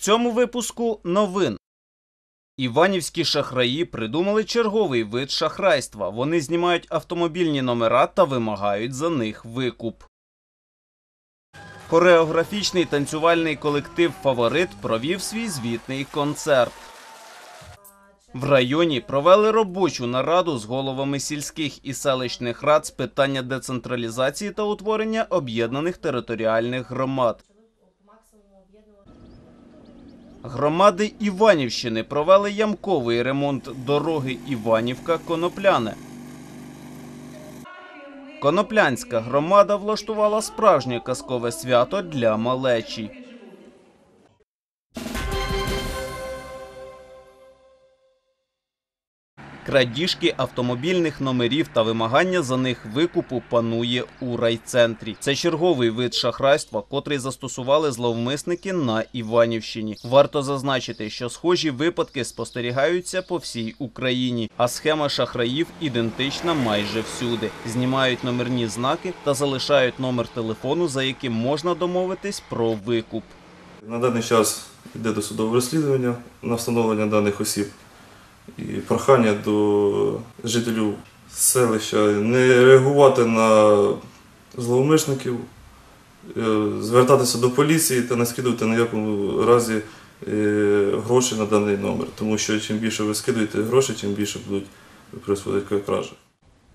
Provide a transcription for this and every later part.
цьому випуску новин. Іванівські шахраї придумали черговий вид шахрайства. Вони знімають автомобільні номера та вимагають за них викуп. Хореографічний танцювальний колектив Фаворит провів свій звітний концерт. В районі провели робочу нараду з головами сільських і селищних рад з питання децентралізації та утворення об'єднаних територіальних громад. Громади Іванівщини провели ямковий ремонт дороги Іванівка-Конопляне. Коноплянська громада влаштувала справжнє казкове свято для малечі. Крадіжки автомобільних номерів та вимагання за них викупу панує у райцентрі. Це черговий вид шахрайства, котрий застосували зловмисники на Іванівщині. Варто зазначити, що схожі випадки спостерігаються по всій Україні, а схема шахраїв ідентична майже всюди. Знімають номерні знаки та залишають номер телефону, за яким можна домовитись про викуп. На даний час йде досудове розслідування на встановлення даних осіб і прохання до жителів селища не реагувати на зловмисників, е, звертатися до поліції та не скидувати на якому разі е, гроші на даний номер. Тому що чим більше ви скидуєте гроші, тим більше будуть происходити кражі.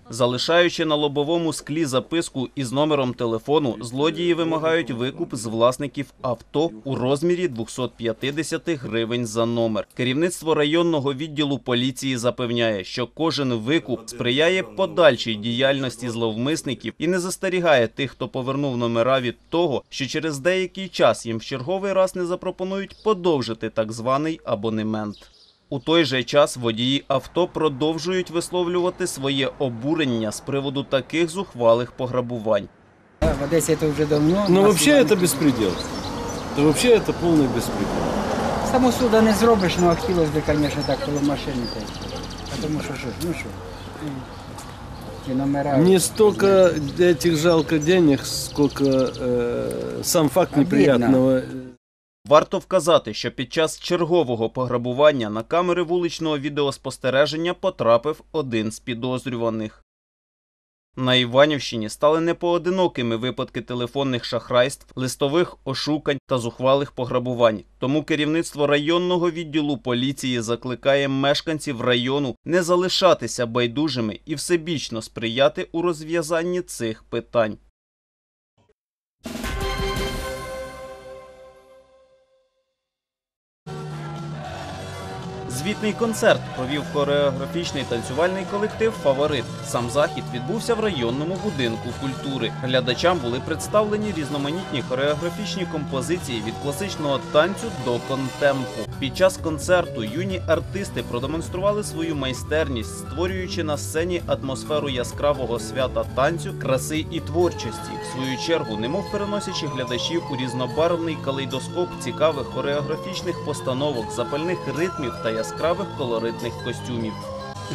Залишаючи на лобовому склі записку із номером телефону, злодії вимагають викуп з власників авто у розмірі 250 гривень за номер. Керівництво районного відділу поліції запевняє, що кожен викуп сприяє подальшій діяльності зловмисників і не застерігає тих, хто повернув номера від того, що через деякий час їм в черговий раз не запропонують подовжити так званий абонемент. У той же час водії авто продовжують висловлювати своє обурення з приводу таких зухвалих пограбувань. В Одесі це вже давно. Ну, У нас вообще Іван- это беспредел. Да вообще это полный беспредел. Самосуда не зробиш, ну а хотілося б, звісно, так коло машини. та й. А тому що що ж, ну що. м, Ті номера. Не столько этих жалко денег, сколько э, сам факт Обидно. неприятного. Варто вказати, що під час чергового пограбування на камери вуличного відеоспостереження потрапив один з підозрюваних. На Іванівщині стали непоодинокими випадки телефонних шахрайств, листових ошукань та зухвалих пограбувань. Тому керівництво районного відділу поліції закликає мешканців району не залишатися байдужими і всебічно сприяти у розв'язанні цих питань. Звітний концерт провів хореографічний танцювальний колектив Фаворит. Сам захід відбувся в районному будинку культури. Глядачам були представлені різноманітні хореографічні композиції від класичного танцю до контемпу. Під час концерту юні артисти продемонстрували свою майстерність, створюючи на сцені атмосферу яскравого свята танцю, краси і творчості. В свою чергу, немов переносячи глядачів у різнобарвний калейдоскоп цікавих хореографічних постановок, запальних ритмів та яскравих колоритних костюмів.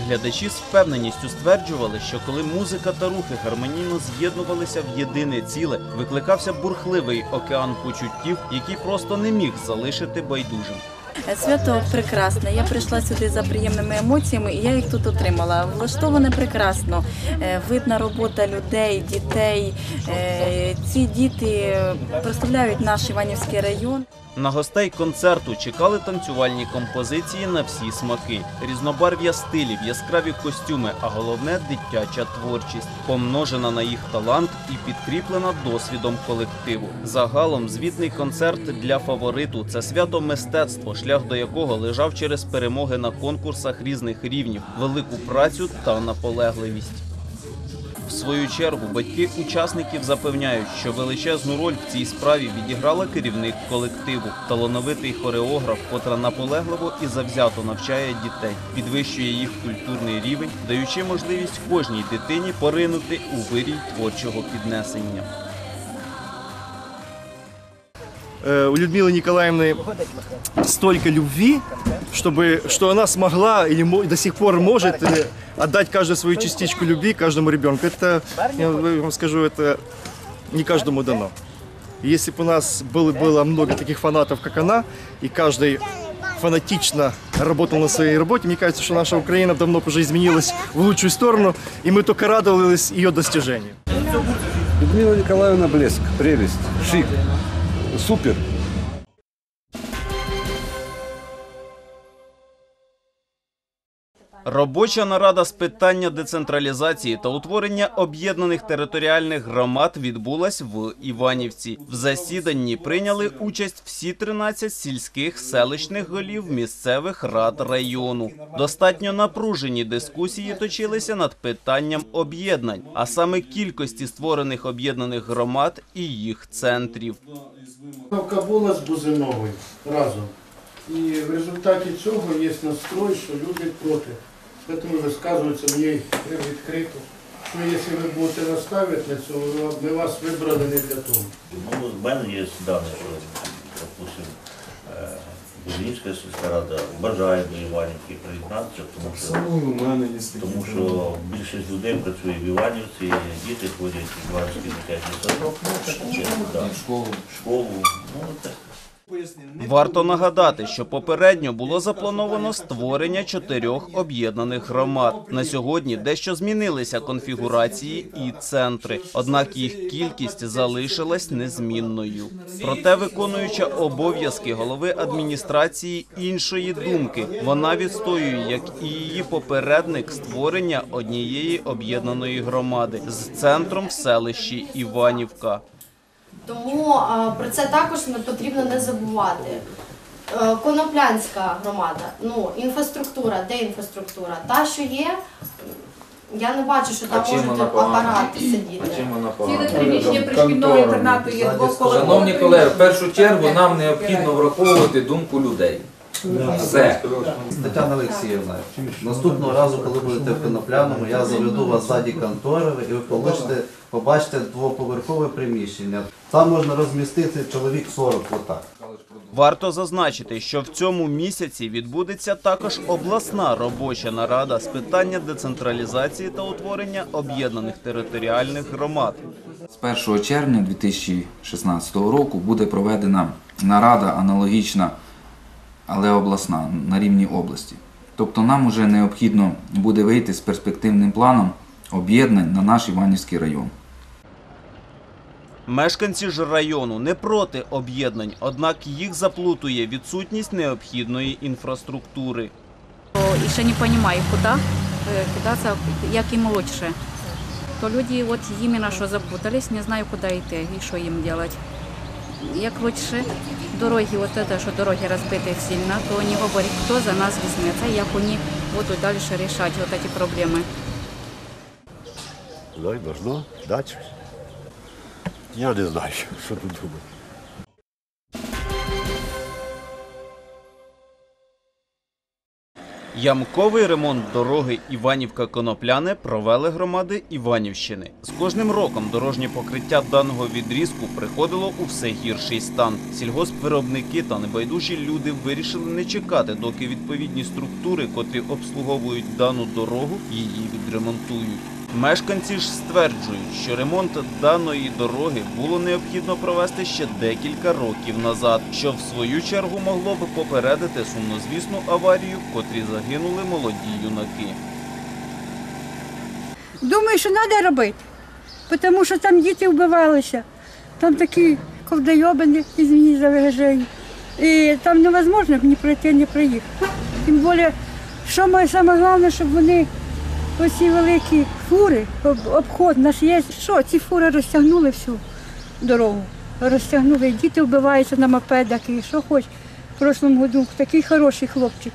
Глядачі з впевненістю стверджували, що коли музика та рухи гармонійно з'єднувалися в єдине ціле, викликався бурхливий океан почуттів, який просто не міг залишити байдужим. Свято прекрасне. Я прийшла сюди за приємними емоціями, і я їх тут отримала. Влаштоване прекрасно. Е, Видна робота людей, дітей. Е, Ці діти прославляють наш Іванівський район. На гостей концерту чекали танцювальні композиції на всі смаки, різнобарв'я стилів, яскраві костюми, а головне дитяча творчість, помножена на їх талант і підкріплена досвідом колективу. Загалом звітний концерт для фавориту це свято мистецтво, шлях до якого лежав через перемоги на конкурсах різних рівнів, велику працю та наполегливість. В свою чергу батьки учасників запевняють, що величезну роль в цій справі відіграла керівник колективу, талановитий хореограф, котра наполегливо і завзято навчає дітей, підвищує їх культурний рівень, даючи можливість кожній дитині поринути у вирій творчого піднесення. э, у Людмилы Николаевны столько любви, чтобы, что она смогла или мо- до сих пор может э, отдать каждую свою частичку любви каждому ребенку. Это, я вам скажу, это не каждому дано. Если бы у нас было, было много таких фанатов, как она, и каждый фанатично работал на своей работе, мне кажется, что наша Украина давно уже изменилась в лучшую сторону, и мы только радовались ее достижению. Людмила Николаевна блеск, прелесть, шик, супер. Робоча нарада з питання децентралізації та утворення об'єднаних територіальних громад відбулась в Іванівці. В засіданні прийняли участь всі 13 сільських селищних голів місцевих рад району. Достатньо напружені дискусії точилися над питанням об'єднань, а саме кількості створених об'єднаних громад і їх центрів. Була з Бузиновою разом. І в результаті цього є настрой, що люди проти. Тому висказуються мені відкрито, що якщо ви будете наставити на цього, ми вас вибрали не для того. Ну, в мене є дані, що, допустим, е, сільська рада бажає до Іванівки приєднатися, тому що, тому що більшість людей працює в Іванівці, діти ходять в Іванівський дитячий садок, чи, школу. школу. Ну, так. Варто нагадати, що попередньо було заплановано створення чотирьох об'єднаних громад. На сьогодні дещо змінилися конфігурації і центри, однак їх кількість залишилась незмінною. Проте, виконуюча обов'язки голови адміністрації іншої думки, вона відстоює, як і її попередник, створення однієї об'єднаної громади з центром в селищі Іванівка. Тому а, про це також не потрібно не забувати. Е, Коноплянська громада, ну інфраструктура, де інфраструктура? Та, що є, я не бачу, що там можуть апарати сидіти. Ціле приміщення пришкільного інтернату є двоповерхове. Шановні колеги, в першу чергу нам необхідно враховувати думку людей. Все. Тетяна Олексіївна, наступного разу, коли будете в Конопляному, я заведу вас ззаді контори, і ви побачите, побачите двоповерхове приміщення. Там можна розмістити чоловік 40, отак. Варто зазначити, що в цьому місяці відбудеться також обласна робоча нарада з питання децентралізації та утворення об'єднаних територіальних громад. З 1 червня 2016 року буде проведена нарада аналогічна, але обласна на рівні області. Тобто нам уже необхідно буде вийти з перспективним планом об'єднань на наш Іванівський район. Мешканці ж району не проти об'єднань, однак їх заплутує відсутність необхідної інфраструктури. И ще не понимаю, куда э, кидаться, як їм лучше. То люди от іменно що запутались, не знаю, куди йти і що їм робити. Як лучше дороги, от это, що дороги розбиті сильно, то вони говорять, хто за нас візьметься, як вони будуть далі рішати от ці проблеми. Ну должно дати. Я не знаю, що тут думати. Ямковий ремонт дороги Іванівка-Конопляне провели громади Іванівщини. З кожним роком дорожнє покриття даного відрізку приходило у все гірший стан. Сільгоспвиробники та небайдужі люди вирішили не чекати, доки відповідні структури, котрі обслуговують дану дорогу, її відремонтують. Мешканці ж стверджують, що ремонт даної дороги було необхідно провести ще декілька років назад, що в свою чергу могло б попередити сумнозвісну аварію, в котрій загинули молоді юнаки. Думаю, що треба робити, тому що там діти вбивалися, там такі ковдойобані, извини за вираження. І там невозможно ні пройти, ні проїхати. Тим більше, що моє саме головне, щоб вони оці великі фури, обход наш є. Що, ці фури розтягнули всю дорогу. Розтягнули, діти вбиваються на мопедах і що хоч. В прошлому году такий хороший хлопчик.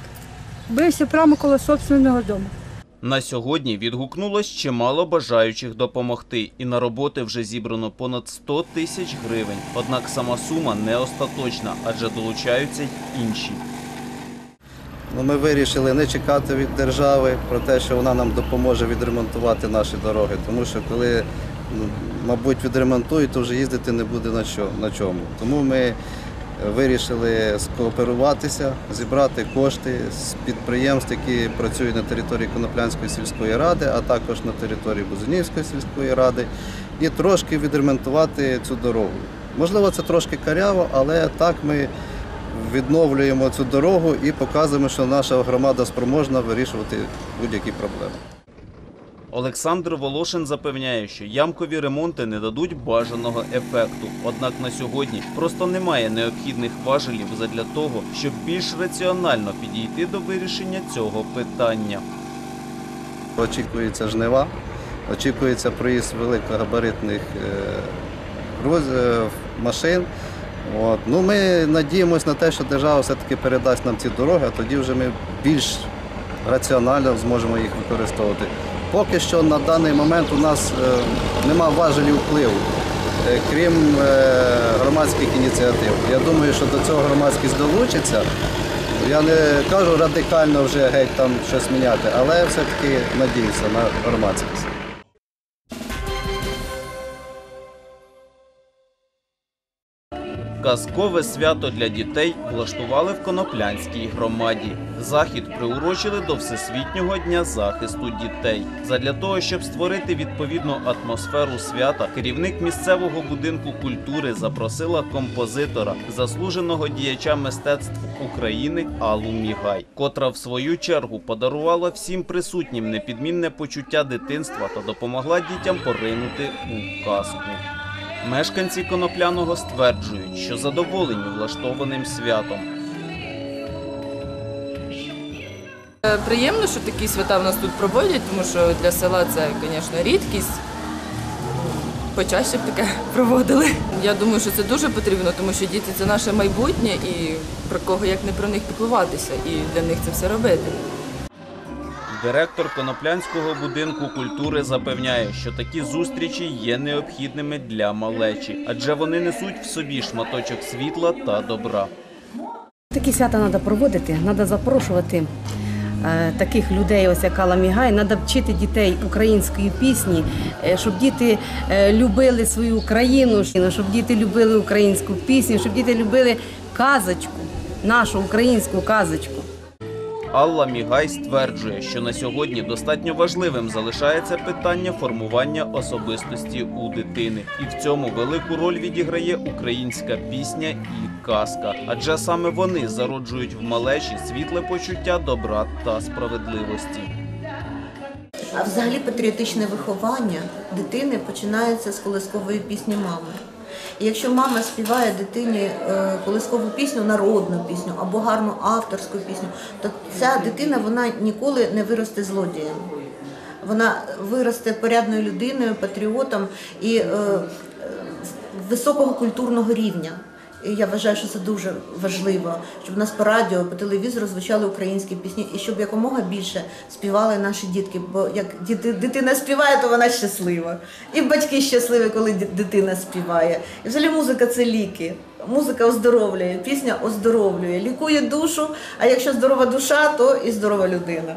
Бився прямо коло собственного дому. На сьогодні відгукнулось чимало бажаючих допомогти, і на роботи вже зібрано понад 100 тисяч гривень. Однак сама сума не остаточна, адже долучаються й інші. Ну, ми вирішили не чекати від держави про те, що вона нам допоможе відремонтувати наші дороги. Тому що коли, ну, мабуть, відремонтують, то вже їздити не буде на чому. Тому ми вирішили скооперуватися, зібрати кошти з підприємств, які працюють на території Коноплянської сільської ради, а також на території Бузинівської сільської ради, і трошки відремонтувати цю дорогу. Можливо, це трошки каряво, але так ми відновлюємо цю дорогу і показуємо, що наша громада спроможна вирішувати будь-які проблеми. Олександр Волошин запевняє, що ямкові ремонти не дадуть бажаного ефекту. Однак на сьогодні просто немає необхідних важелів задля того, щоб більш раціонально підійти до вирішення цього питання. Очікується жнива, очікується проїзд великогабаритних е, е, машин. От. Ну, ми надіємося на те, що держава все-таки передасть нам ці дороги, а тоді вже ми більш раціонально зможемо їх використовувати. Поки що на даний момент у нас е, нема важелів впливу, е, крім е, громадських ініціатив. Я думаю, що до цього громадськість долучиться. Я не кажу радикально вже геть там щось міняти, але все-таки надіюся на громадськість. Казкове свято для дітей влаштували в Коноплянській громаді. Захід приурочили до Всесвітнього дня захисту дітей. Задля того, щоб створити відповідну атмосферу свята, керівник місцевого будинку культури запросила композитора, заслуженого діяча мистецтв України Аллу Мігай, котра в свою чергу подарувала всім присутнім непідмінне почуття дитинства та допомогла дітям поринути у казку. Мешканці Конопляного стверджують, що задоволені влаштованим святом. Е, Приємно, що такі свята в нас тут проводять, тому що для села це, звісно, рідкість. Почаще б таке проводили. Я думаю, що це дуже потрібно, тому що діти це наше майбутнє і про кого як не про них піклуватися, і для них це все робити. Директор Коноплянського будинку культури запевняє, що такі зустрічі є необхідними для малечі, адже вони несуть в собі шматочок світла та добра. Такі свята треба проводити, треба запрошувати е, таких людей, ось як Алла Мігай, треба вчити дітей української пісні, е, щоб діти е, любили свою країну, щоб діти любили українську пісню, щоб діти любили казочку, нашу українську казочку. Алла Мігай стверджує, що на сьогодні достатньо важливим залишається питання формування особистості у дитини, і в цьому велику роль відіграє українська пісня і казка, адже саме вони зароджують в малечі світле почуття добра та справедливості. А взагалі патріотичне виховання дитини починається з колискової пісні мами. І якщо мама співає дитині е, колискову пісню, народну пісню або гарну авторську пісню, то ця дитина вона ніколи не виросте злодієм. Вона виросте порядною людиною, патріотом і е, високого культурного рівня. І я вважаю, що це дуже важливо, щоб у нас по радіо, по телевізору звучали українські пісні, і щоб якомога більше співали наші дітки. Бо як діти, дитина співає, то вона щаслива. І батьки щасливі, коли дитина співає. І взагалі музика це ліки. Музика оздоровлює, пісня оздоровлює, лікує душу. А якщо здорова душа, то і здорова людина.